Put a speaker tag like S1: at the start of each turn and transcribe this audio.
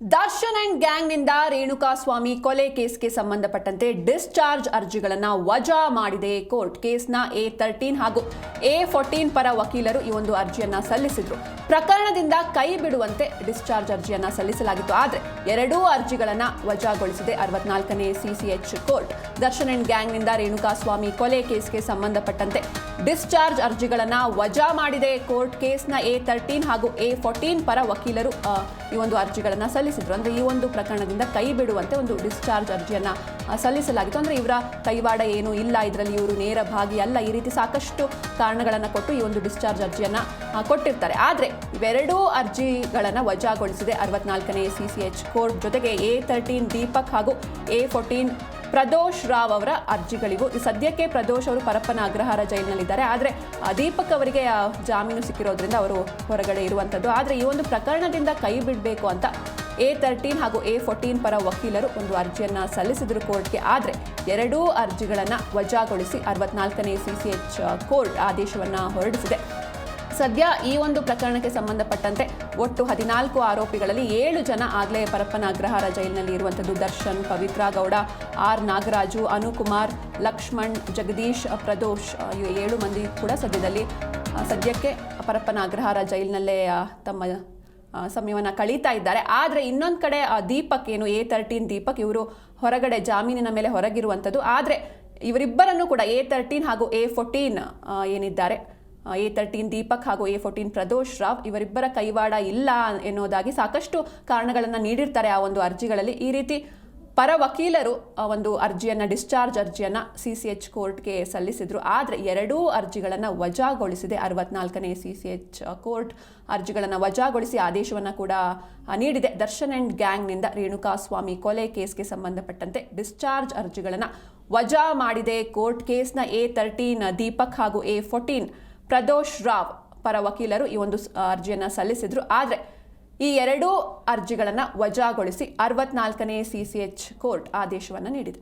S1: Darshan and ಗ್ಯಾಂಗ್ನಿಂದ ರೇಣುಕಾಸ್ವಾಮಿ ಕೊಲೆ ಕೇಸ್ಗೆ ಸಂಬಂಧಪಟ್ಟಂತೆ ಡಿಸ್ಚಾರ್ಜ್ ಅರ್ಜಿಗಳನ್ನ ವಜಾ ಮಾಡಿದೆ. ಕೋರ್ಟ್ ಕೇಸ್ನ ಎ ತರ್ಟೀನ್ ಹಾಗೂ ಎ ಫೋರ್ಟೀನ್ ಪರ ವಕೀಲರು ಈ ಒಂದು ಅರ್ಜಿಯನ್ನ ಸಲ್ಲಿಸಿದ್ರು. ಪ್ರಕರಣದಿಂದ ಕೈ ಬಿಡುವಂತೆ ಡಿಸ್ಚಾರ್ಜ್ ಅರ್ಜಿಯನ್ನ ಸಲ್ಲಿಸಲಾಗಿತ್ತು. ಆದರೆ ಎರಡೂ ಅರ್ಜಿಗಳನ್ನ ವಜಾಗೊಳಿಸಿದೆ ಅರವತ್ನಾಲ್ಕನೇ ಸಿಸಿಎಚ್ ಕೋರ್ಟ್. ದರ್ಶನ್ ಅಂಡ್ ಗ್ಯಾಂಗ್ನಿಂದ ರೇಣುಕಾಸ್ವಾಮಿ ಕೊಲೆ ಕೇಸ್ಗೆ ಸಂಬಂಧಪಟ್ಟಂತೆ ಡಿಸ್ಚಾರ್ಜ್ ಅರ್ಜಿಗಳನ್ನ ವಜಾ ಮಾಡಿದೆ. ಕೋರ್ಟ್ ಕೇಸ್ನ ಎ ತರ್ಟೀನ್ ಹಾಗೂ ಎ ಫೋರ್ಟೀನ್ ಪರ ವಕೀಲರು ಈ ಒಂದು ಅರ್ಜಿಗಳನ್ನ ಸಲ್ಲಿಸಿದ್ರು. ಅಂದ್ರೆ ಈ ಒಂದು ಪ್ರಕರಣದಿಂದ ಕೈ ಬಿಡುವಂತೆ ಒಂದು ಡಿಸ್ಚಾರ್ಜ್ ಅರ್ಜಿಯನ್ನ ಸಲ್ಲಿಸಲಾಗಿತ್ತು. ಅಂದ್ರೆ ಇವರ ಕೈವಾಡ ಏನು ಇಲ್ಲ, ಇದರಲ್ಲಿ ಇವರು ನೇರ ಭಾಗಿ ಅಲ್ಲ, ಈ ರೀತಿ ಸಾಕಷ್ಟು ಕಾರಣಗಳನ್ನ ಕೊಟ್ಟು ಈ ಒಂದು ಡಿಸ್ಚಾರ್ಜ್ ಅರ್ಜಿಯನ್ನ ಕೊಟ್ಟಿರ್ತಾರೆ. ಆದ್ರೆ ಇವೆರಡೂ ಅರ್ಜಿಗಳನ್ನ ವಜಾಗೊಳಿಸಿದೆ ಅರವತ್ನಾಲ್ಕನೇ ಸಿ ಸಿ ಎಚ್ ಕೋರ್ಟ್ ಜೊತೆಗೆ ಎ ತರ್ಟೀನ್ ದೀಪಕ್ ಹಾಗೂ ಎ ಫೋರ್ಟೀನ್ ಪ್ರದೋಷ್ ರಾವ್ ಅವರ ಅರ್ಜಿಗಳಿಗೂ. ಸದ್ಯಕ್ಕೆ ಪ್ರದೋಷ್ ಅವರು ಪರಪ್ಪನ ಅಗ್ರಹಾರ ಜೈಲಿನಲ್ಲಿದ್ದಾರೆ. ಆದರೆ ದೀಪಕ್ ಅವರಿಗೆ ಜಾಮೀನು ಸಿಕ್ಕಿರೋದ್ರಿಂದ ಅವರು ಹೊರಗಡೆ ಇರುವಂಥದ್ದು ಆದರೆ ಈ ಒಂದು ಪ್ರಕರಣದಿಂದ ಕೈ ಬಿಡಬೇಕು ಅಂತ ಎ ತರ್ಟೀನ್ ಹಾಗೂ ಎ ಫೋರ್ಟೀನ್ ಪರ ವಕೀಲರು ಒಂದು ಅರ್ಜಿಯನ್ನು ಸಲ್ಲಿಸಿದರು ಕೋರ್ಟ್ಗೆ. ಆದರೆ ಎರಡೂ ಅರ್ಜಿಗಳನ್ನು ವಜಾಗೊಳಿಸಿ ಅರವತ್ನಾಲ್ಕನೇ ಸಿ ಕೋರ್ಟ್ ಆದೇಶವನ್ನು ಹೊರಡಿಸಿದೆ. ಸದ್ಯ ಈ ಒಂದು ಪ್ರಕರಣಕ್ಕೆ ಸಂಬಂಧಪಟ್ಟಂತೆ ಒಟ್ಟು ಹದಿನಾಲ್ಕು ಆರೋಪಿಗಳಲ್ಲಿ ಏಳು ಜನ ಆಗ್ಲೇ ಪರಪ್ಪನ ಅಗ್ರಹಾರ ಜೈಲಿನಲ್ಲಿ ಇರುವಂಥದ್ದು. ದರ್ಶನ್, ಪವಿತ್ರ ಗೌಡ, ಆರ್ ನಾಗರಾಜು, ಅನುಕುಮಾರ್, ಲಕ್ಷ್ಮಣ್, ಜಗದೀಶ್, ಪ್ರದೋಷ್ ಏಳು ಮಂದಿ ಕೂಡ ಸದ್ಯದಲ್ಲಿ ಸದ್ಯಕ್ಕೆ ಪರಪ್ಪನ ಅಗ್ರಹಾರ ಜೈಲಿನಲ್ಲೇ ತಮ್ಮ ಸಮಯವನ್ನು ಕಳೀತಾ ಇದ್ದಾರೆ. ಆದರೆ ಇನ್ನೊಂದು ಕಡೆ ಆ ದೀಪಕ್ ಏನು ಎ ತರ್ಟೀನ್ ದೀಪಕ್ ಇವರು ಹೊರಗಡೆ ಜಾಮೀನಿನ ಮೇಲೆ ಹೊರಗಿರುವಂಥದ್ದು ಆದರೆ ಇವರಿಬ್ಬರನ್ನು ಕೂಡ ಎ ತರ್ಟೀನ್ ಹಾಗೂ ಎ ಫೋರ್ಟೀನ್ ಏನಿದ್ದಾರೆ ಎ ತರ್ಟೀನ್ ದೀಪಕ್ ಹಾಗೂ ಎ ಫೋರ್ಟೀನ್ ಪ್ರದೋಷ್ ರಾವ್ ಇವರಿಬ್ಬರ ಕೈವಾಡ ಇಲ್ಲ ಎನ್ನುವುದಾಗಿ ಸಾಕಷ್ಟು ಕಾರಣಗಳನ್ನು ನೀಡಿರ್ತಾರೆ ಆ ಒಂದು ಅರ್ಜಿಗಳಲ್ಲಿ. ಈ ರೀತಿ ಪರ ವಕೀಲರು ಒಂದು ಅರ್ಜಿಯನ್ನು, ಡಿಸ್ಚಾರ್ಜ್ ಅರ್ಜಿಯನ್ನು ಸಿ ಸಿ ಎಚ್ ಕೋರ್ಟ್ಗೆ ಸಲ್ಲಿಸಿದರು. ಆದರೆ ಎರಡೂ ಅರ್ಜಿಗಳನ್ನು ವಜಾಗೊಳಿಸಿದೆ. ಅರವತ್ನಾಲ್ಕನೇ ಸಿ ಸಿ ಎಚ್ ಕೋರ್ಟ್ ಅರ್ಜಿಗಳನ್ನು ವಜಾಗೊಳಿಸಿ ಆದೇಶವನ್ನು ಕೂಡ ನೀಡಿದೆ. ದರ್ಶನ್ ಆ್ಯಂಡ್ ಗ್ಯಾಂಗ್ನಿಂದ ರೇಣುಕಾಸ್ವಾಮಿ ಕೊಲೆ ಕೇಸ್ಗೆ ಸಂಬಂಧಪಟ್ಟಂತೆ ಡಿಸ್ಚಾರ್ಜ್ ಅರ್ಜಿಗಳನ್ನು ವಜಾ ಮಾಡಿದೆ. ಕೋರ್ಟ್ ಕೇಸ್ನ ಎ ತರ್ಟೀನ್, ದೀಪಕ್ ಹಾಗೂ ಎ ಫೋರ್ಟೀನ್ ಪ್ರದೋಷ್ ರಾವ್ ಪರ ವಕೀಲರು ಈ ಒಂದು ಅರ್ಜಿಯನ್ನು ಸಲ್ಲಿಸಿದರು. ಆದರೆ ಈ ಎರಡೂ ಅರ್ಜಿಗಳನ್ನು ವಜಾಗೊಳಿಸಿ ಅರವತ್ನಾಲ್ಕನೇ ಸಿ ಸಿ ಎಚ್ ಕೋರ್ಟ್ ಆದೇಶವನ್ನು ನೀಡಿದೆ.